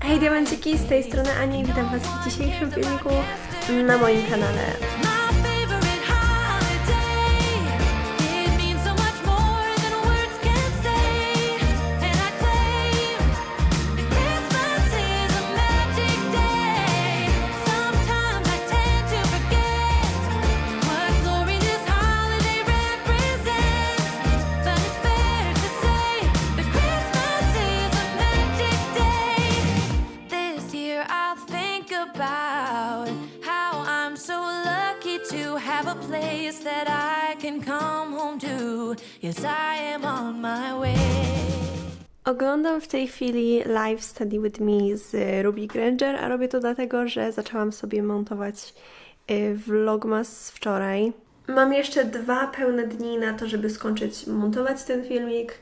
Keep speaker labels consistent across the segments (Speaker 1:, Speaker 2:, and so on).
Speaker 1: Hej diamenciki, z tej strony Ania i witam Was w dzisiejszym filmiku na moim kanale.
Speaker 2: Yes, I am on my way.
Speaker 1: Oglądam w tej chwili live Study With Me z Ruby Granger, a robię to dlatego, że zaczęłam sobie montować y, vlogmas wczoraj. Mam jeszcze dwa pełne dni na to, żeby skończyć montować ten filmik,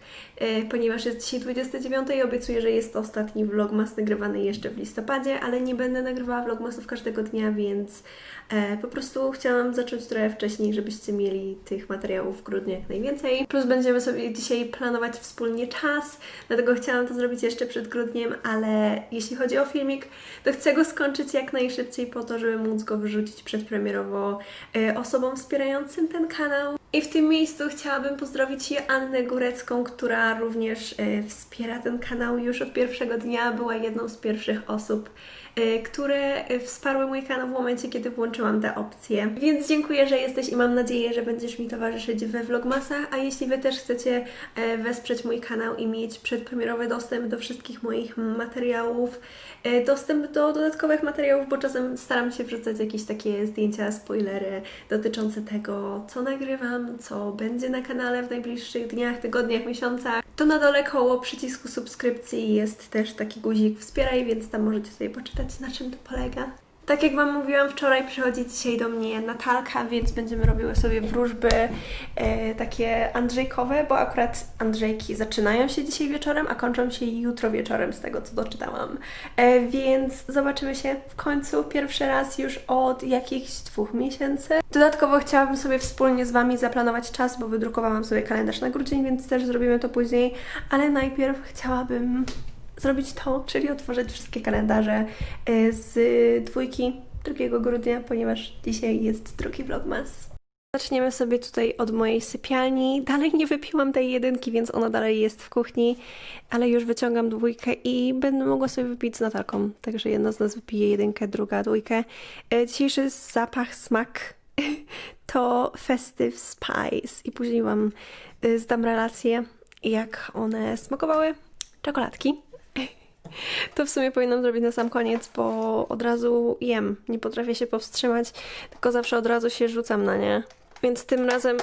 Speaker 1: ponieważ jest dzisiaj 29 i obiecuję, że jest to ostatni vlogmas nagrywany jeszcze w listopadzie, ale nie będę nagrywała vlogmasów każdego dnia, więc e, po prostu chciałam zacząć trochę wcześniej, żebyście mieli tych materiałów w grudniu jak najwięcej. Plus będziemy sobie dzisiaj planować wspólnie czas, dlatego chciałam to zrobić jeszcze przed grudniem, ale jeśli chodzi o filmik, to chcę go skończyć jak najszybciej po to, żeby móc go wrzucić przedpremierowo e, osobom wspierającym ten kanał. I w tym miejscu chciałabym pozdrowić Joannę Górecką, która również e, wspiera ten kanał. Już od pierwszego dnia, była jedną z pierwszych osób, które e, wsparły mój kanał w momencie, kiedy włączyłam te opcje. Więc dziękuję, że jesteś i mam nadzieję, że będziesz mi towarzyszyć we vlogmasach, a jeśli Wy też chcecie e, wesprzeć mój kanał i mieć przedpremierowy dostęp do wszystkich moich materiałów, e, dostęp do dodatkowych materiałów, bo czasem staram się wrzucać jakieś takie zdjęcia, spoilery dotyczące tego, co nagrywam, co będzie na kanale w najbliższych dniach, tygodniach, miesiącach, to na dole koło przycisku subskrypcji jest też taki guzik wspieraj, więc tam możecie sobie poczytać, na czym to polega. Tak jak Wam mówiłam wczoraj, przychodzi dzisiaj do mnie Natalka, więc będziemy robiły sobie wróżby e, takie Andrzejkowe, bo akurat Andrzejki zaczynają się dzisiaj wieczorem, a kończą się jutro wieczorem, z tego co doczytałam. E, więc zobaczymy się w końcu pierwszy raz już od jakichś dwóch miesięcy. Dodatkowo chciałabym sobie wspólnie z Wami zaplanować czas, bo wydrukowałam sobie kalendarz na grudzień, więc też zrobimy to później, ale najpierw chciałabym zrobić to, czyli otworzyć wszystkie kalendarze y, z dwójki 2 grudnia, ponieważ dzisiaj jest drugi vlogmas. Zaczniemy sobie tutaj od mojej sypialni. Dalej nie wypiłam tej jedynki, więc ona dalej jest w kuchni, ale już wyciągam dwójkę i będę mogła sobie wypić z Natalką. Także jedna z nas wypije jedynkę, druga dwójkę. Y, Dzisiejszy zapach, smak to Festive Spice i później Wam y, zdam relację, jak one smakowały. Czekoladki. To w sumie powinnam zrobić na sam koniec, bo od razu jem. Nie potrafię się powstrzymać, tylko zawsze od razu się rzucam na nie. Więc tym razem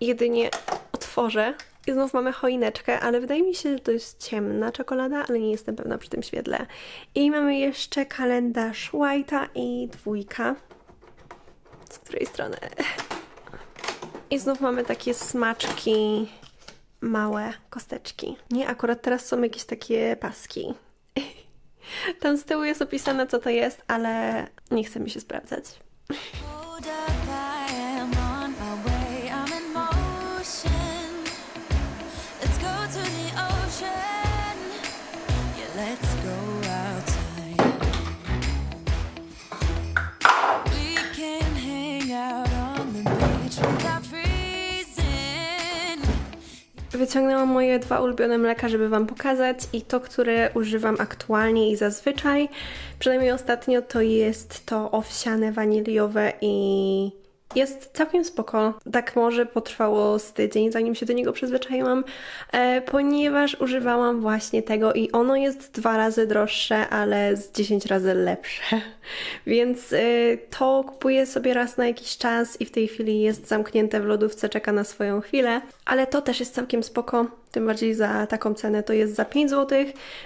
Speaker 1: jedynie otworzę. I znów mamy choineczkę, ale wydaje mi się, że to jest ciemna czekolada, ale nie jestem pewna przy tym świetle. I mamy jeszcze kalendarz White'a i dwójka. Z której strony? I znów mamy takie smaczki, małe kosteczki. Nie, akurat teraz są jakieś takie paski. Tam z tyłu jest opisane, co to jest, ale nie chce mi się sprawdzać. Wyciągnęłam moje dwa ulubione mleka, żeby Wam pokazać i to, które używam aktualnie i zazwyczaj, przynajmniej ostatnio, to jest to owsiane waniliowe i jest całkiem spoko. Tak może potrwało z tydzień, zanim się do niego przyzwyczaiłam, e, ponieważ używałam właśnie tego i ono jest dwa razy droższe, ale z 10 razy lepsze. Więc e, to kupuję sobie raz na jakiś czas i w tej chwili jest zamknięte w lodówce, czeka na swoją chwilę, ale to też jest całkiem spoko. Tym bardziej za taką cenę to jest za 5 zł,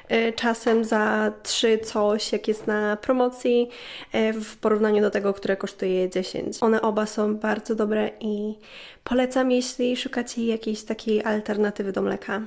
Speaker 1: e, czasem za 3 coś, jak jest na promocji, e, w porównaniu do tego, które kosztuje 10. One oba są bardzo dobre i polecam, jeśli szukacie jakiejś takiej alternatywy do mleka.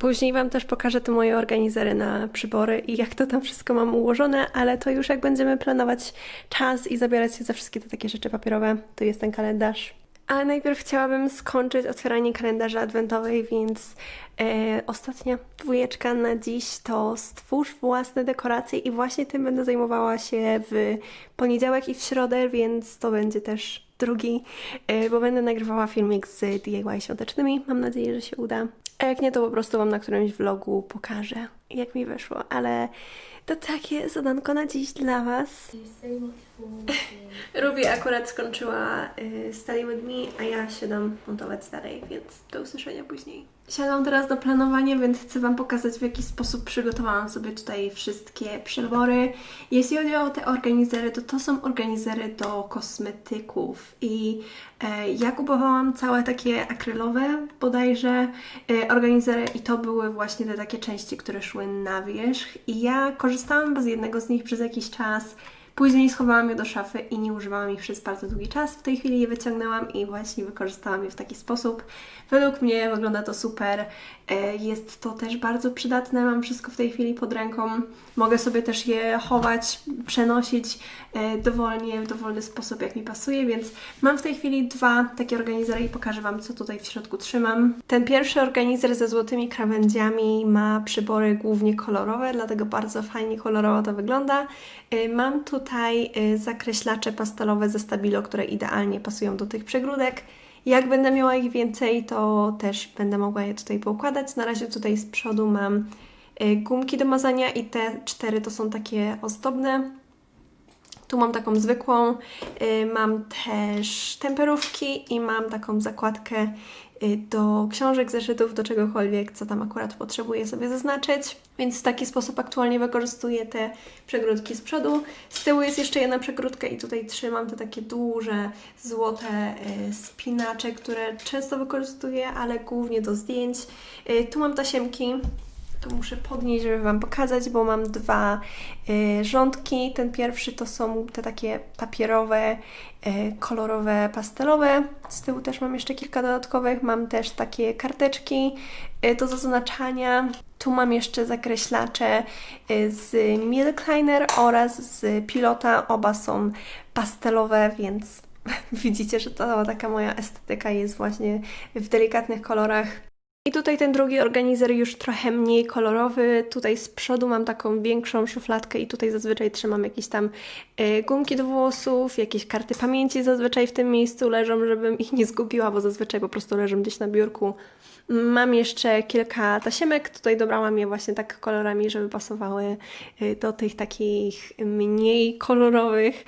Speaker 1: Później Wam też pokażę te moje organizery na przybory i jak to tam wszystko mam ułożone, ale to już jak będziemy planować czas i zabierać się za wszystkie te takie rzeczy papierowe, to jest ten kalendarz. Ale najpierw chciałabym skończyć otwieranie kalendarza adwentowej, więc e, ostatnia dwójeczka na dziś to stwórz własne dekoracje i właśnie tym będę zajmowała się w poniedziałek i w środę, więc to będzie też drugi, e, bo będę nagrywała filmik z DIY świątecznymi. Mam nadzieję, że się uda. A jak nie, to po prostu Wam na którymś vlogu pokażę, jak mi wyszło, ale to takie zadanko na dziś dla Was. Ruby akurat skończyła y, Study With Me, a ja siadam montować dalej, więc do usłyszenia później. Siadam teraz do planowania, więc chcę Wam pokazać w jaki sposób przygotowałam sobie tutaj wszystkie przybory. Jeśli chodzi o te organizery, to to są organizery do kosmetyków i e, ja kupowałam całe takie akrylowe bodajże e, organizery i to były właśnie te takie części, które szły na wierzch i ja korzystałam z jednego z nich przez jakiś czas. Później schowałam je do szafy i nie używałam ich przez bardzo długi czas. W tej chwili je wyciągnęłam i właśnie wykorzystałam je w taki sposób. Według mnie wygląda to super. E, Jest to też bardzo przydatne. Mam wszystko w tej chwili pod ręką. Mogę sobie też je chować, przenosić e, dowolnie, w dowolny sposób, jak mi pasuje, więc mam w tej chwili dwa takie organizery i pokażę Wam, co tutaj w środku trzymam. Ten pierwszy organizer ze złotymi krawędziami ma przybory głównie kolorowe, dlatego bardzo fajnie kolorowo to wygląda. Y, Mam tutaj y, zakreślacze pastelowe ze Stabilo, które idealnie pasują do tych przegródek. Jak będę miała ich więcej, to też będę mogła je tutaj poukładać. Na razie tutaj z przodu mam y, gumki do mazania i te cztery to są takie ozdobne. Tu mam taką zwykłą, y, mam też temperówki i mam taką zakładkę do książek, zeszytów, do czegokolwiek, co tam akurat potrzebuję sobie zaznaczyć. Więc w taki sposób aktualnie wykorzystuję te przegródki z przodu. Z tyłu jest jeszcze jedna przegródka i tutaj trzymam te takie duże, złote y, spinacze, które często wykorzystuję, ale głównie do zdjęć. Y, Tu mam tasiemki, to muszę podnieść, żeby Wam pokazać, bo mam dwa y, rządki. Ten pierwszy to są te takie papierowe, y, kolorowe, pastelowe. Z tyłu też mam jeszcze kilka dodatkowych. Mam też takie karteczki y, do zaznaczania. Tu mam jeszcze zakreślacze z Milk Liner oraz z Pilota. Oba są pastelowe, więc widzicie, że to taka moja estetyka jest właśnie w delikatnych kolorach. I tutaj ten drugi organizer już trochę mniej kolorowy. Tutaj z przodu mam taką większą szufladkę i tutaj zazwyczaj trzymam jakieś tam y, gumki do włosów, jakieś karty pamięci zazwyczaj w tym miejscu leżą, żebym ich nie zgubiła, bo zazwyczaj po prostu leżą gdzieś na biurku. Mam jeszcze kilka tasiemek, tutaj dobrałam je właśnie tak kolorami, żeby pasowały y, do tych takich mniej kolorowych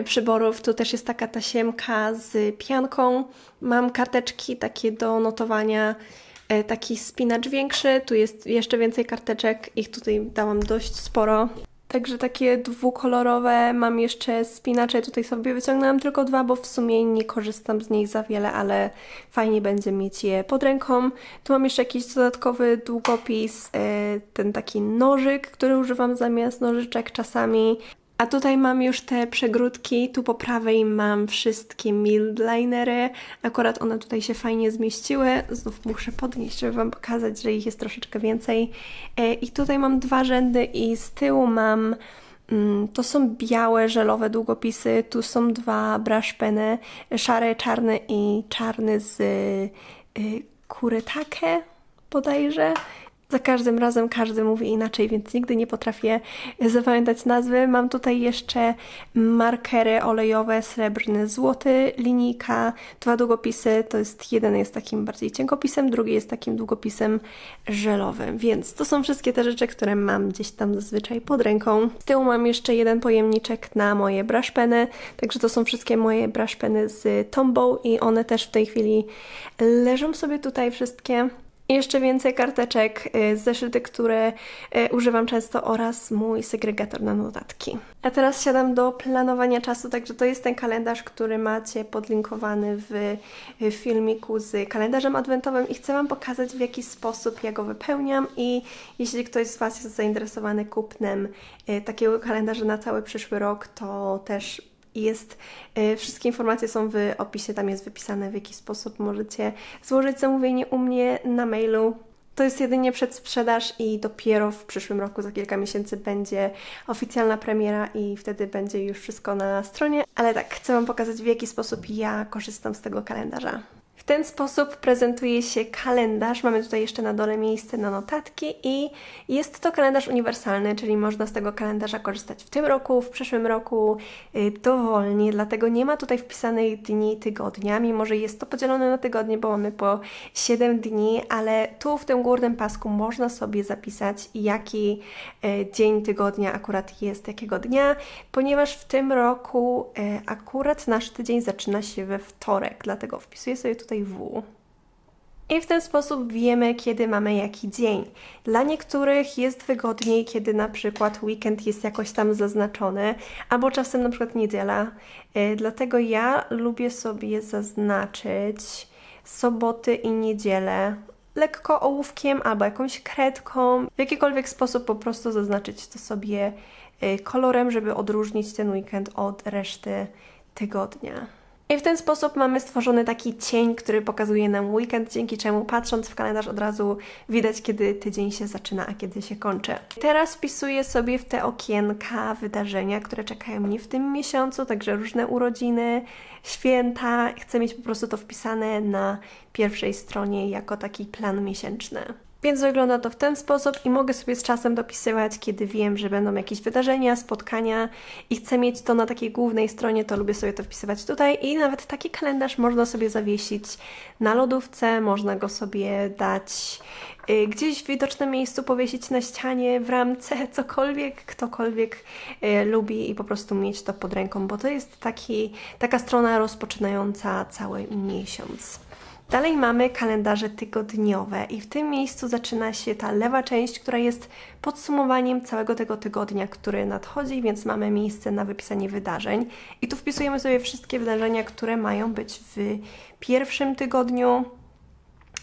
Speaker 1: y, przyborów. Tu też jest taka tasiemka z pianką. Mam karteczki takie do notowania e, taki spinacz większy, tu jest jeszcze więcej karteczek, ich tutaj dałam dość sporo. Także takie dwukolorowe, mam jeszcze spinacze, tutaj sobie wyciągnęłam tylko dwa, bo w sumie nie korzystam z nich za wiele, ale fajnie będzie mieć je pod ręką. Tu mam jeszcze jakiś dodatkowy długopis, e, ten taki nożyk, który używam zamiast nożyczek czasami. A tutaj mam już te przegródki, tu po prawej mam wszystkie mildlinery, akurat one tutaj się fajnie zmieściły, znów muszę podnieść, żeby Wam pokazać, że ich jest troszeczkę więcej. E, I tutaj mam dwa rzędy i z tyłu mam, mm, to są białe, żelowe długopisy, tu są dwa brush peny, szary, czarny i czarny z y, kuretake bodajże. Za każdym razem każdy mówi inaczej, więc nigdy nie potrafię zapamiętać nazwy. Mam tutaj jeszcze markery olejowe, srebrny, złoty, linijka, dwa długopisy. To jest jeden jest takim bardziej cienkopisem, drugi jest takim długopisem żelowym. Więc to są wszystkie te rzeczy, które mam gdzieś tam zazwyczaj pod ręką. Z tyłu mam jeszcze jeden pojemniczek na moje brush peny, także to są wszystkie moje brush peny z Tombow i one też w tej chwili leżą sobie tutaj wszystkie. Jeszcze więcej karteczek, y, zeszyty, które y, używam często oraz mój segregator na notatki. A teraz siadam do planowania czasu, także to jest ten kalendarz, który macie podlinkowany w w filmiku z kalendarzem adwentowym i chcę Wam pokazać w jaki sposób ja go wypełniam i jeśli ktoś z Was jest zainteresowany kupnem y, takiego kalendarza na cały przyszły rok, to też jest, y, wszystkie informacje są w opisie, tam jest wypisane w jaki sposób możecie złożyć zamówienie u mnie na mailu. To jest jedynie przedsprzedaż i dopiero w przyszłym roku, za kilka miesięcy, będzie oficjalna premiera i wtedy będzie już wszystko na stronie. Ale tak, chcę Wam pokazać, w jaki sposób ja korzystam z tego kalendarza. W ten sposób prezentuje się kalendarz. Mamy tutaj jeszcze na dole miejsce na notatki i jest to kalendarz uniwersalny, czyli można z tego kalendarza korzystać w tym roku, w przyszłym roku yy, dowolnie, dlatego nie ma tutaj wpisanych dni tygodnia, mimo że jest to podzielone na tygodnie, bo mamy po 7 dni, ale tu w tym górnym pasku można sobie zapisać, jaki e, dzień tygodnia akurat jest, jakiego dnia, ponieważ w tym roku e, akurat nasz tydzień zaczyna się we wtorek, dlatego wpisuję sobie tutaj W. I w ten sposób wiemy, kiedy mamy jaki dzień. Dla niektórych jest wygodniej, kiedy na przykład weekend jest jakoś tam zaznaczony, albo czasem na przykład niedziela. E, Dlatego ja lubię sobie zaznaczyć soboty i niedzielę lekko ołówkiem albo jakąś kredką. W jakikolwiek sposób po prostu zaznaczyć to sobie e, kolorem, żeby odróżnić ten weekend od reszty tygodnia. I w ten sposób mamy stworzony taki cień, który pokazuje nam weekend, dzięki czemu patrząc w kalendarz od razu widać, kiedy tydzień się zaczyna, a kiedy się kończy. Teraz wpisuję sobie w te okienka wydarzenia, które czekają mnie w tym miesiącu, także różne urodziny, święta. Chcę mieć po prostu to wpisane na pierwszej stronie jako taki plan miesięczny. Więc wygląda to w ten sposób i mogę sobie z czasem dopisywać, kiedy wiem, że będą jakieś wydarzenia, spotkania i chcę mieć to na takiej głównej stronie, to lubię sobie to wpisywać tutaj i nawet taki kalendarz można sobie zawiesić na lodówce, można go sobie dać y, gdzieś w widocznym miejscu, powiesić na ścianie, w ramce, cokolwiek, ktokolwiek y, lubi i po prostu mieć to pod ręką, bo to jest taki, taka strona rozpoczynająca cały miesiąc. Dalej mamy kalendarze tygodniowe i w tym miejscu zaczyna się ta lewa część, która jest podsumowaniem całego tego tygodnia, który nadchodzi, więc mamy miejsce na wypisanie wydarzeń. I tu wpisujemy sobie wszystkie wydarzenia, które mają być w pierwszym tygodniu.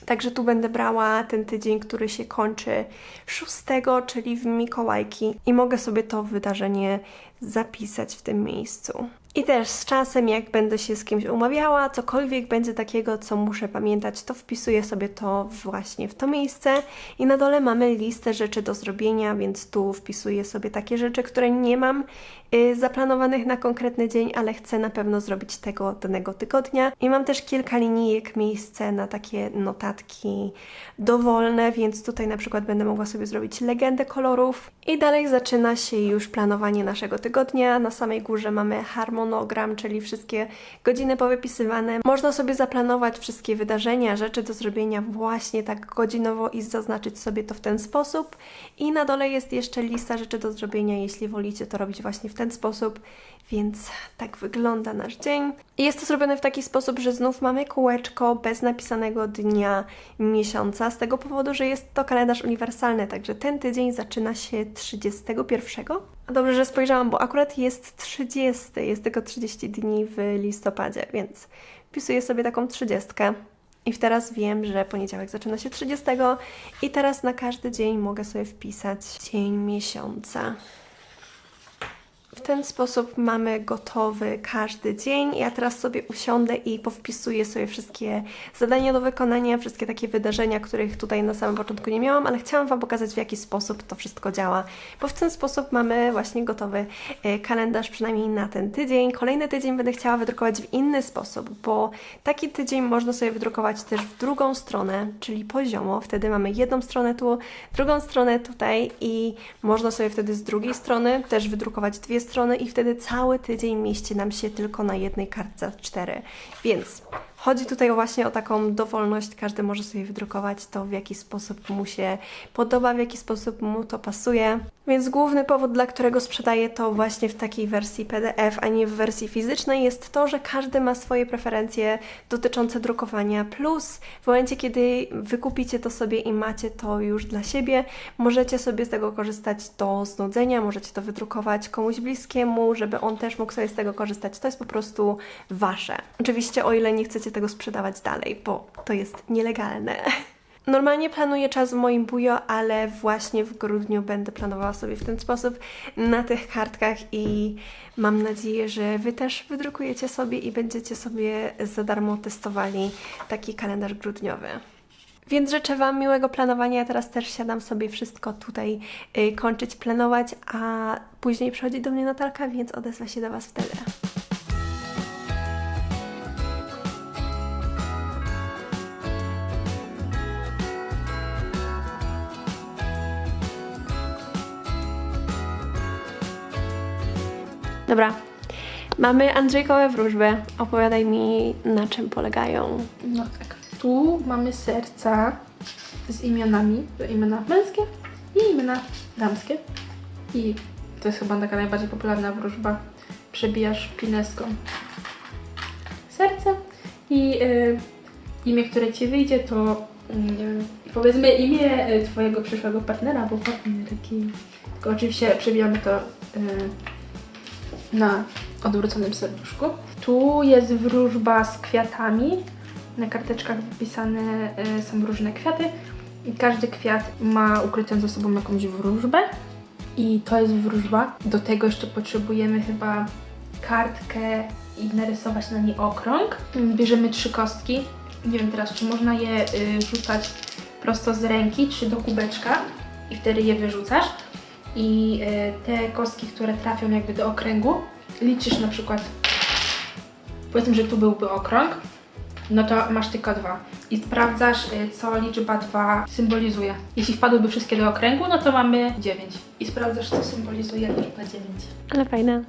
Speaker 1: Także tu będę brała ten tydzień, który się kończy 6, czyli w Mikołajki i mogę sobie to wydarzenie zapisać w tym miejscu. I też z czasem, jak będę się z kimś umawiała, cokolwiek będzie takiego, co muszę pamiętać, to wpisuję sobie to właśnie w to miejsce. I na dole mamy listę rzeczy do zrobienia, więc tu wpisuję sobie takie rzeczy, które nie mam zaplanowanych na konkretny dzień, ale chcę na pewno zrobić tego danego tygodnia. I mam też kilka linijek, miejsce na takie notatki dowolne, więc tutaj na przykład będę mogła sobie zrobić legendę kolorów. I dalej zaczyna się już planowanie naszego tygodnia. Na samej górze mamy harmonogram, czyli wszystkie godziny powypisywane. Można sobie zaplanować wszystkie wydarzenia, rzeczy do zrobienia właśnie tak godzinowo i zaznaczyć sobie to w ten sposób. I na dole jest jeszcze lista rzeczy do zrobienia, jeśli wolicie to robić właśnie w ten sposób. Więc tak wygląda nasz dzień. I jest to zrobione w taki sposób, że znów mamy kółeczko bez napisanego dnia, miesiąca, z tego powodu, że jest to kalendarz uniwersalny, także ten tydzień zaczyna się 31. A dobrze, że spojrzałam, bo akurat jest 30, jest tylko 30 dni w listopadzie, więc wpisuję sobie taką 30. I teraz wiem, że poniedziałek zaczyna się 30 i teraz na każdy dzień mogę sobie wpisać dzień miesiąca. W ten sposób mamy gotowy każdy dzień. Ja teraz sobie usiądę i powpisuję sobie wszystkie zadania do wykonania, wszystkie takie wydarzenia, których tutaj na samym początku nie miałam, ale chciałam Wam pokazać, w jaki sposób to wszystko działa, bo w ten sposób mamy właśnie gotowy e, kalendarz, przynajmniej na ten tydzień. Kolejny tydzień będę chciała wydrukować w inny sposób, bo taki tydzień można sobie wydrukować też w drugą stronę, czyli poziomo. Wtedy mamy jedną stronę tu, drugą stronę tutaj i można sobie wtedy z drugiej strony też wydrukować dwie strony i wtedy cały tydzień mieści nam się tylko na jednej kartce cztery. Więc chodzi tutaj właśnie o taką dowolność, każdy może sobie wydrukować to, w jaki sposób mu się podoba, w jaki sposób mu to pasuje. Więc główny powód, dla którego sprzedaję to właśnie w takiej wersji PDF, a nie w wersji fizycznej, jest to, że każdy ma swoje preferencje dotyczące drukowania. Plus, w momencie, kiedy wykupicie to sobie i macie to już dla siebie, możecie sobie z tego korzystać do znudzenia, możecie to wydrukować komuś bliskiemu, żeby on też mógł sobie z tego korzystać. To jest po prostu wasze. Oczywiście, o ile nie chcecie tego sprzedawać dalej, bo to jest nielegalne. Normalnie planuję czas w moim bujo, ale właśnie w grudniu będę planowała sobie w ten sposób na tych kartkach i mam nadzieję, że Wy też wydrukujecie sobie i będziecie sobie za darmo testowali taki kalendarz grudniowy. Więc życzę Wam miłego planowania. Ja teraz też siadam sobie wszystko tutaj y, kończyć, planować, a później przychodzi do mnie Natalka, więc odezwę się do Was wtedy. Dobra, mamy Andrzejkowe wróżby. Opowiadaj mi, na czym polegają.
Speaker 3: No tak. Tu mamy serca z imionami. To imiona męskie i imiona damskie. I to jest chyba taka najbardziej popularna wróżba. Przebijasz pineską serce i y, imię, które ci wyjdzie, to mm, nie powiedzmy imię y, twojego przyszłego partnera albo partnerki. Tylko oczywiście przebijamy to y, na odwróconym serduszku. Tu jest wróżba z kwiatami. Na karteczkach wypisane y, są różne kwiaty i każdy kwiat ma ukrytą ze sobą jakąś wróżbę. I to jest wróżba. Do tego jeszcze potrzebujemy chyba kartkę i narysować na niej okrąg. Bierzemy trzy kostki. Nie wiem teraz, czy można je y, rzucać prosto z ręki, czy do kubeczka i wtedy je wyrzucasz. I y, te kostki, które trafią jakby do okręgu, liczysz na przykład, powiedzmy, że tu byłby okrąg, no to masz tylko dwa. I sprawdzasz, y, co liczba 2 symbolizuje. Jeśli wpadłyby wszystkie do okręgu, no to mamy 9. I sprawdzasz, co symbolizuje liczba 9.
Speaker 1: Ale fajne.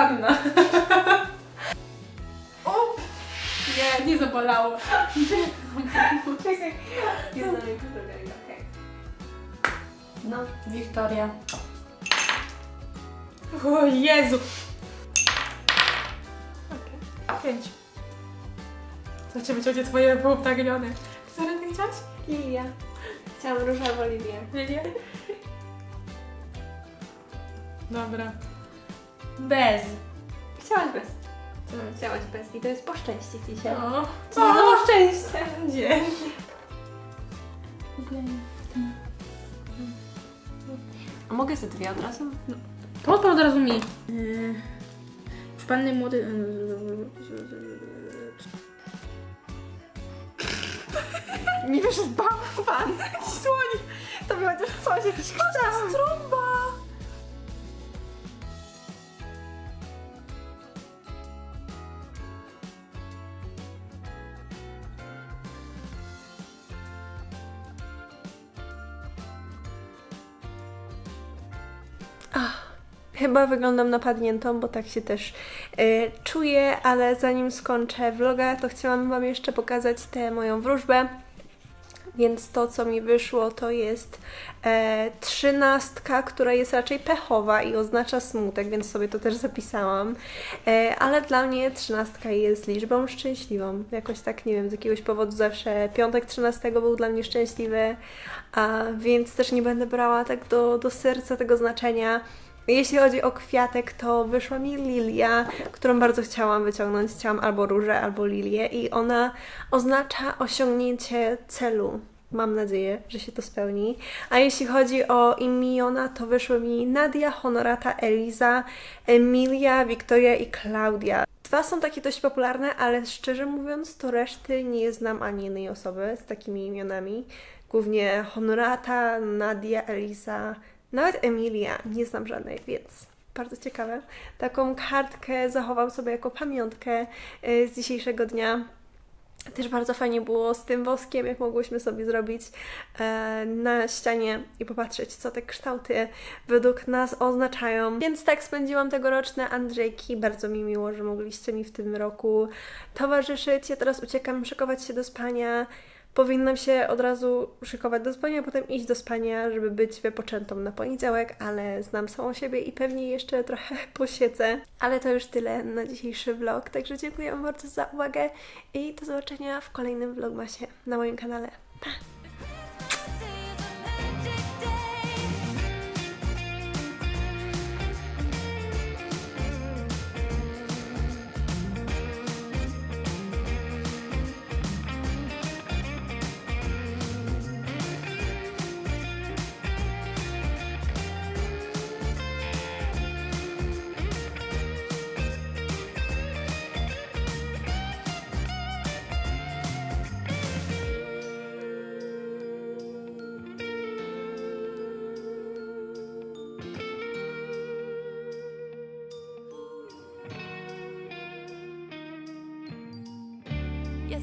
Speaker 3: Anna. O! Nie, nie zabolało.
Speaker 1: No.
Speaker 3: Wiktoria. O Jezu! Okay. Pięć. Zobaczymy, czy będzie twoje połuptagnione. Które ty chciałaś?
Speaker 1: Lilia. Chciałam różową Lilię.
Speaker 3: Lilia? Dobra. Bez.
Speaker 1: Chciałaś bez. Chciałaś bez i to jest poszczęście dzisiaj.
Speaker 3: O,
Speaker 1: No, szczęście.
Speaker 3: Dzień.
Speaker 1: A mogę sobie dwie od razu?
Speaker 3: To to od razu mi. Yy, w panny młody...
Speaker 1: Nie wiesz, bałwan. Jakiś słoń. To by chociaż coś, jakiś kształt. trąba. Chyba wyglądam napadniętą, bo tak się też y, czuję, ale zanim skończę vloga, to chciałam Wam jeszcze pokazać tę moją wróżbę. Więc to, co mi wyszło, to jest e, trzynastka, która jest raczej pechowa i oznacza smutek, więc sobie to też zapisałam. E, ale dla mnie trzynastka jest liczbą szczęśliwą. Jakoś tak, nie wiem, z jakiegoś powodu zawsze piątek trzynastego był dla mnie szczęśliwy, a więc też nie będę brała tak do, do serca tego znaczenia. Jeśli chodzi o kwiatek, to wyszła mi lilia, którą bardzo chciałam wyciągnąć. Chciałam albo różę, albo lilię i ona oznacza osiągnięcie celu. Mam nadzieję, że się to spełni. A jeśli chodzi o imiona, to wyszły mi Nadia, Honorata, Eliza, Emilia, Wiktoria i Klaudia. Dwa są takie dość popularne, ale szczerze mówiąc, to reszty nie znam ani jednej osoby z takimi imionami. Głównie Honorata, Nadia, Eliza, nawet Emilia, nie znam żadnej, więc bardzo ciekawe. Taką kartkę zachowam sobie jako pamiątkę y, z dzisiejszego dnia. Też bardzo fajnie było z tym woskiem, jak mogłyśmy sobie zrobić e, na ścianie i popatrzeć, co te kształty według nas oznaczają. Więc tak spędziłam tegoroczne Andrzejki. Bardzo mi miło, że mogliście mi w tym roku towarzyszyć. Ja teraz uciekam, szykować się do spania. Powinnam się od razu szykować do spania, a potem iść do spania, żeby być wypoczętą na poniedziałek, ale znam samą siebie i pewnie jeszcze trochę posiedzę. Ale to już tyle na dzisiejszy vlog, także dziękuję Wam bardzo za uwagę i do zobaczenia w kolejnym vlogmasie na moim kanale. Pa!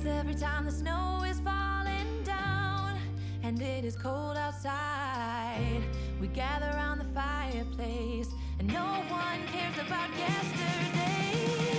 Speaker 2: every time the snow is falling down and it is cold outside. We gather around the fireplace and no one cares about yesterday.